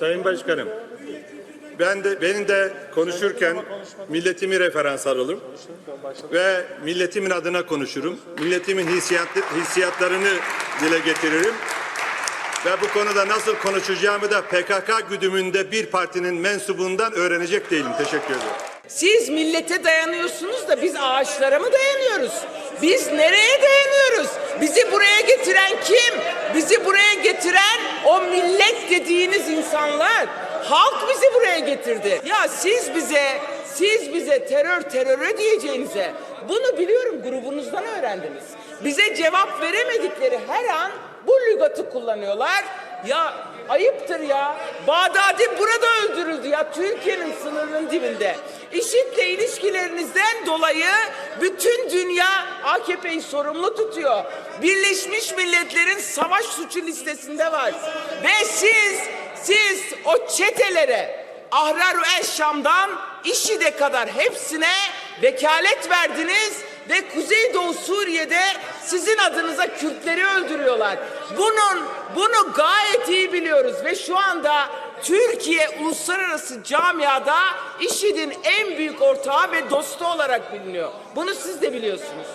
Sayın Başkanım, ben de benim de konuşurken milletimi referans alırım ve milletimin adına konuşurum. Milletimin hissiyat, hissiyatlarını dile getiririm. Ve bu konuda nasıl konuşacağımı da PKK güdümünde bir partinin mensubundan öğrenecek değilim. Teşekkür ederim. Siz millete dayanıyorsunuz da biz ağaçlara mı dayanıyoruz? Biz nereye dayanıyoruz? Bizi buraya getiren kim? Bizi buraya getiren dediğiniz insanlar. Halk bizi buraya getirdi. Ya siz bize, siz bize terör terör diyeceğinize bunu biliyorum grubunuzdan öğrendiniz. Bize cevap veremedikleri her an bu lügatı kullanıyorlar. Ya ayıptır ya. Bağdadi burada öldürüldü ya Türkiye'nin sınırının dibinde. IŞİD'le ilişkilerinizden dolayı bütün dünya AKP'yi sorumlu tutuyor. Birleşmiş Milletler'in savaş suçu listesinde var. Ve o çetelere Ahrar El Şam'dan IŞİD'e kadar hepsine vekalet verdiniz ve Kuzeydoğu Suriye'de sizin adınıza Kürtleri öldürüyorlar. Bunun bunu gayet iyi biliyoruz ve şu anda Türkiye uluslararası camiada IŞİD'in en büyük ortağı ve dostu olarak biliniyor. Bunu siz de biliyorsunuz.